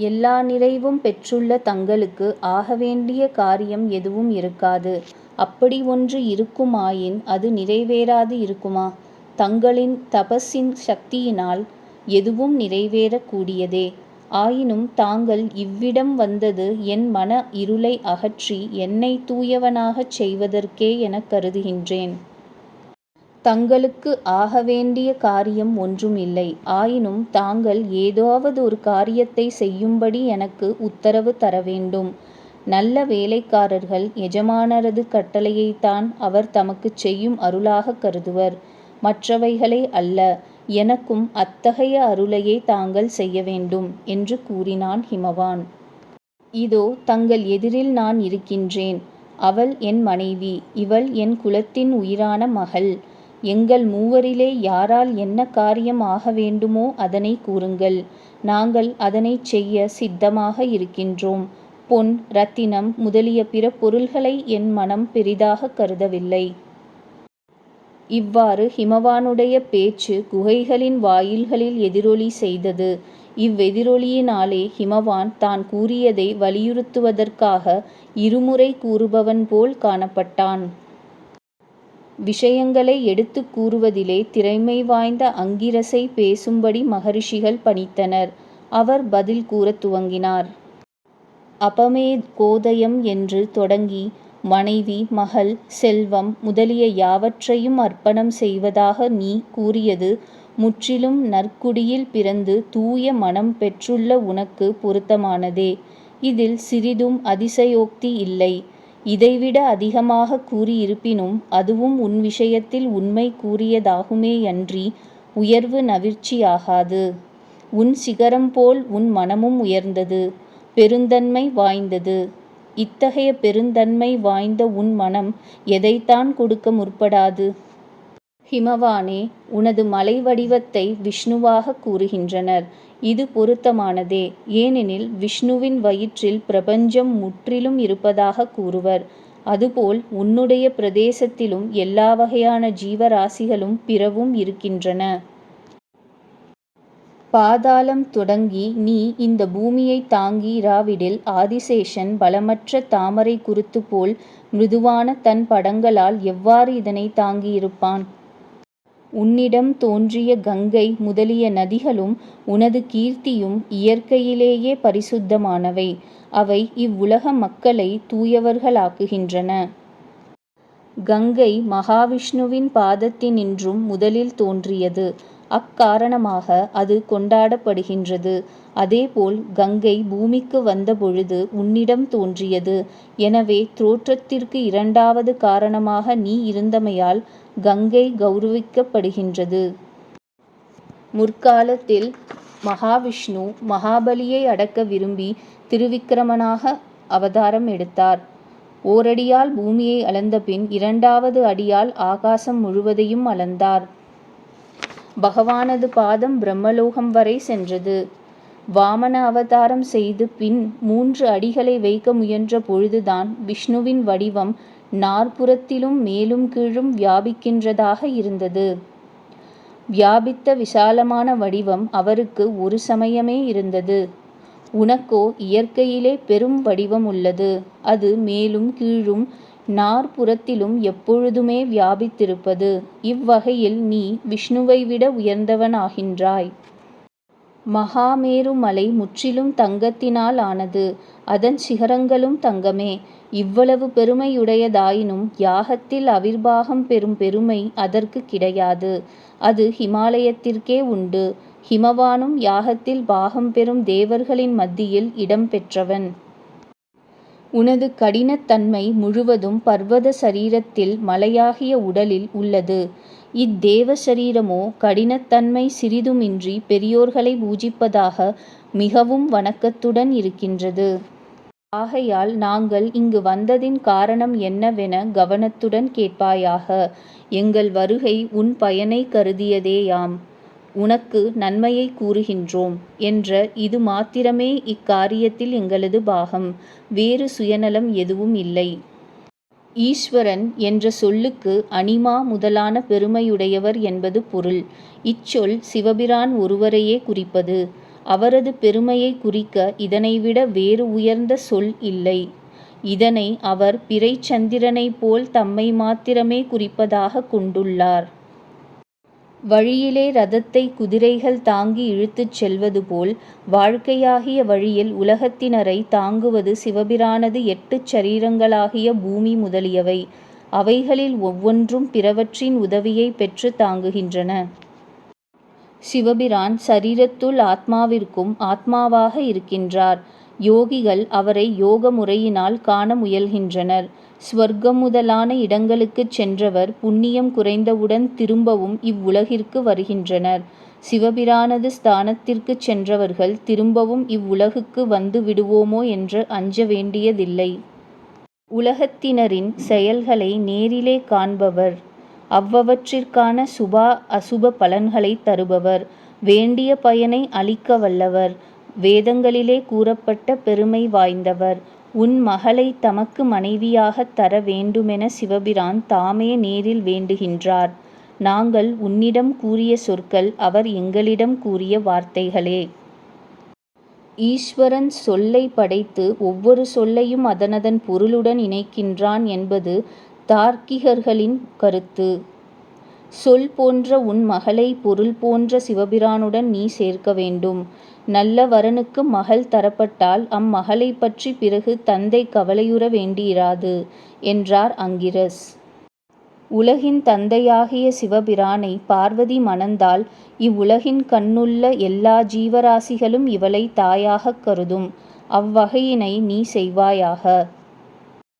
எல்லா நிறைவும் பெற்றுள்ள தங்களுக்கு ஆகவேண்டிய காரியம் எதுவும் இருக்காது. அப்படி ஒன்று இருக்குமாயின் அது நிறைவேறாது இருக்குமா? தங்களின் தபஸின் சக்தியினால் எதுவும் நிறைவேறக் கூடியதே. ஆயினும் தாங்கள் இவ்விடம் வந்தது என் மன இருளை அகற்றி என்னை தூயவனாகச் செய்வதற்கே எனக் கருதுகின்றேன். தங்களுக்கு ஆக வேண்டிய காரியம் ஒன்றும் இல்லை. ஆயினும் தாங்கள் ஏதாவது ஒரு காரியத்தை செய்யும்படி எனக்கு உத்தரவு தர வேண்டும் நல்ல வேலைக்காரர்கள் எஜமானரது கட்டளையைத்தான் அவர் தமக்குச் செய்யும் அருளாகக் கருதுவர். மற்றவைகளை அல்ல. எனக்கும் அத்தகைய அருளையே தாங்கள் செய்ய வேண்டும் என்று கூறினான் ஹிமவான். இதோ தங்கள் எதிரில் நான் இருக்கின்றேன். அவள் என் மனைவி. இவள் என் குலத்தின் உயிரான மகள். எங்கள் மூவரிலே யாரால் என்ன காரியம் ஆக வேண்டுமோ அதனை கூறுங்கள். நாங்கள் அதனைச் செய்ய சித்தமாக இருக்கின்றோம். பொன், ரத்தினம் முதலிய பிற பொருள்களை என் மனம் பெரிதாகக் கருதவில்லை. இவ்வாறு ஹிமவானுடைய பேச்சு குகைகளின் வாயில்களில் எதிரொலி செய்தது. இவ்வெதிரொலியினாலே ஹிமவான் தான் கூறியதை வலியுறுத்துவதற்காக இருமுறை கூறுபவன் போல் காணப்பட்டான். விஷயங்களை எடுத்து கூறுவதிலே திறமை வாய்ந்த அங்கிரசை பேசும்படி மகரிஷிகள் பணித்தனர். அவர் பதில் கூறத் துவங்கினார். அபமேகோதயம் என்று தொடங்கி மனைவி, மகள், செல்வம் முதலிய யாவற்றையும் அர்ப்பணம் செய்வதாக நீ கூறியது முற்றிலும் நற்குடியில் பிறந்து தூய மனம் பெற்றுள்ள உனக்கு பொருத்தமானதே. இதில் சிறிதும் அதிசயோக்தி இல்லை. இதைவிட அதிகமாகக் கூறியிருப்பினும் அதுவும் உன் விஷயத்தில் உண்மை கூறியதாகுமேயன்றி உயர்வு நவிற்சியாகாது. உன் சிகரம் போல் உன் மனமும் உயர்ந்தது. பெருந்தன்மை வாய்ந்தது. இத்தகைய பெருந்தன்மை வாய்ந்த உன் மனம் எதைத்தான் கொடுக்க முற்படாது? ஹிமவானே. உனது மலை வடிவத்தை விஷ்ணுவாகக் கூறுகின்றனர். இது பொருத்தமானதே. ஏனெனில் விஷ்ணுவின் வயிற்றில் பிரபஞ்சம் முற்றிலும் இருப்பதாகக் கூறுவர். அதுபோல் உன்னுடைய பிரதேசத்திலும் எல்லா வகையான ஜீவராசிகளும் பிறவும் இருக்கின்றன. பாதாளம் தொடங்கி நீ இந்த பூமியைத் தாங்கி இராவிடில் ஆதிசேஷன் பலமற்ற தாமரை குறுத்து குருத்துப்போல் மிருதுவான தன் படங்களால் எவ்வாறு இதனைத் தாங்கியிருப்பான்? உன்னிடம் தோன்றிய கங்கை முதலிய நதிகளும் உனது கீர்த்தியும் இயற்கையிலேயே பரிசுத்தமானவை. அவை இவ்வுலக மக்களை தூயவர்களாக்குகின்றன. கங்கை மகாவிஷ்ணுவின் பாதத்தினின்றும் முதலில் தோன்றியது. அக்காரணமாக அது கொண்டாடப்படுகின்றது. அதேபோல் கங்கை பூமிக்கு வந்தபொழுது உன்னிடம் தோன்றியது. எனவே தோற்றத்திற்கு இரண்டாவது காரணமாக நீ இருந்தமையால் கங்கை கௌரவிக்கப்படுகின்றது முற்காலத்தில் மகாவிஷ்ணு மகாபலியை அடக்க விரும்பி திருவிக்கிரமனாக அவதாரம் எடுத்தார். ஓரடியால் பூமியை அளந்தபின் இரண்டாவது அடியால் ஆகாசம் முழுவதையும் அளந்தார். பகவானது பாதம் பிரம்மலோகம் வரை சென்றது. வாமன அவதாரம் செய்து பின் மூன்று அடிகளை வைக்க முயன்ற பொழுதுதான் விஷ்ணுவின் வடிவம் நாற்புறத்திலும் மேலும் கீழும் வியாபிக்கின்றதாக இருந்தது. வியாபித்த விசாலமான வடிவம் அவருக்கு ஒரு சமயமே இருந்தது. உனக்கோ இயற்கையிலே பெரும் வடிவம் உள்ளது அது மேலும் கீழும் நாற்புறத்திலும் எப்பொழுதுமே வியாபித்திருப்பது. இவ்வகையில் நீ விஷ்ணுவை விட உயர்ந்தவனாகின்றாய். மகாமேரு மலை முற்றிலும் தங்கத்தினால் ஆனது. அதன் சிகரங்களும் தங்கமே. இவ்வளவு பெருமையுடையதாயினும் யாகத்தில் அவிர்வாகம் பெறும் பெருமை அதற்குக் கிடையாது. அது ஹிமாலயத்திற்கே உண்டு. ஹிமவானும் யாகத்தில் பாகம் பெறும் தேவர்களின் மத்தியில் இடம்பெற்றவன் உனது கடினத் தன்மை முழுவதும் பர்வத சரீரத்தில் மலையாகிய உடலில் உள்ளது. இத்தேவ சரீரமோ கடினத்தன்மை சிறிதுமின்றி பெரியோர்களை பூஜிப்பதாக மிகவும் வணக்கத்துடன் இருக்கின்றது. ஆகையால் நாங்கள் இங்கு வந்ததின் காரணம் என்னவென கவனத்துடன் கேட்பாயாக. எங்கள் வருகை உன் பயனைக் கருதியதேயாம். உனக்கு நன்மையைக் கூறுகின்றோம் என்ற இது மாத்திரமே இக்காரியத்தில் எங்களது பாகம். வேறு சுயநலம் எதுவும் இல்லை. ஈஸ்வரன் என்ற சொல்லுக்கு அனிமா முதலான பெருமையுடையவர் என்பது பொருள். இச்சொல் சிவபிரான் ஒருவரையே குறிப்பது. அவரது பெருமையைக் குறிக்க இதனைவிட வேறு உயர்ந்த சொல் இல்லை. இதனை அவர் பிறைச்சந்திரனைப் போல் தம்மை மாத்திரமே குறிப்பதாகக் கொண்டுள்ளார். வழியிலே ரதத்தைக் குதிரைகள் தாங்கி இழுத்துச் செல்வது போல் வாழ்க்கையாகிய வழியில் உலகத்தினரை தாங்குவது சிவபிரானது எட்டுச் சரீரங்களாகிய பூமி முதலியவை. அவைகளில் ஒவ்வொன்றும் பிறவற்றின் உதவியைப் பெற்றுத் தாங்குகின்றன. சிவபிரான் சரீரத்துள் ஆத்மாவிற்கும் ஆத்மாவாக இருக்கின்றார். யோகிகள் அவரை யோக முறையினால் காண முயல்கின்றனர். சுவர்க்கம் முதலான இடங்களுக்குச் சென்றவர் புண்ணியம் குறைந்தவுடன் திரும்பவும் இவ்வுலகிற்கு வருகின்றனர். சிவபிரானது ஸ்தானத்திற்குச் சென்றவர்கள் திரும்பவும் இவ்வுலகுக்கு வந்து விடுவோமோ என்று அஞ்ச வேண்டியதில்லை. உலகத்தினரின் செயல்களை நேரிலே காண்பவர். அவ்வவற்றிற்கான சுபா அசுப பலன்களைத் தருபவர். வேண்டிய பயனை அளிக்க வல்லவர். வேதங்களிலே கூறப்பட்ட பெருமை வாய்ந்தவர். உன் மகளை தமக்கு மனைவியாகத் தர வேண்டுமென சிவபிரான் தாமே நேரில் வேண்டுகின்றார். நாங்கள் உன்னிடம் கூறிய சொற்கள் அவர் எங்களிடம் கூறிய வார்த்தைகளே. ஈஸ்வரன் சொல்லை படைத்து ஒவ்வொரு சொல்லையும் அதனதன் பொருளுடன் இணைக்கின்றான் என்பது தார்க்கிகர்களின் கருத்து. சொல் போன்ற உன் மகளை பொருள் போன்ற சிவபிரானுடன் நீ சேர்க்க வேண்டும். நல்ல வரனுக்கு மகள் தரப்பட்டால் அம்மகளைப் பற்றிப் பிறகு தந்தை கவலையுற வேண்டியிராது என்றார் அங்கிரஸ். உலகின் தந்தையாகிய சிவபிரானைப் பார்வதி மணந்தால் இவ்வுலகின் கண்ணுள்ள எல்லா ஜீவராசிகளும் இவளைத் தாயாகக் கருதும். அவ்வகையினை நீ செய்வாயாக.